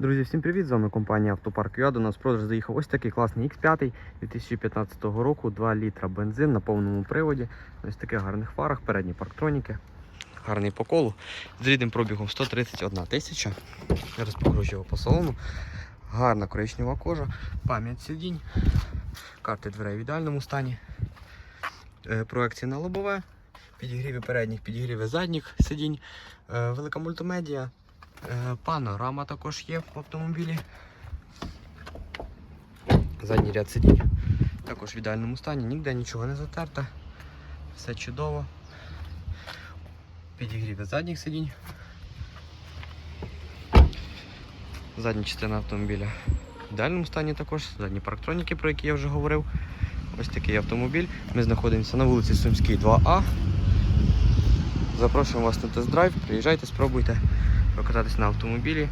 Друзі, всім привіт! З вами компанія Автопарк ЮА. До нас продаж заїхав ось такий класний X5 2015 року, 2 літра бензин на повному приводі. Ось таких гарних фарах, передні парктроніки. Гарний по колу. З рідним пробігом 131 тисяча. Зараз покручу його по салону. Гарна коричнева кожа, пам'ять сидінь, карти дверей в ідеальному стані. Е, Проекції на лобове, підігріви передніх, підігріви задніх сидінь, е, велика мультимедіа. Е, Панорама також є в автомобілі. Задній ряд сидінь також в ідеальному стані, ніде нічого не затерте. Все чудово. Підігріви задніх сидінь. Задня частина автомобіля в ідеальному стані також. Задні парктроніки, про які я вже говорив. Ось такий автомобіль. Ми знаходимося на вулиці Сумській 2А. Запрошуємо вас на тест-драйв. Приїжджайте, спробуйте прокататись на автомобілі.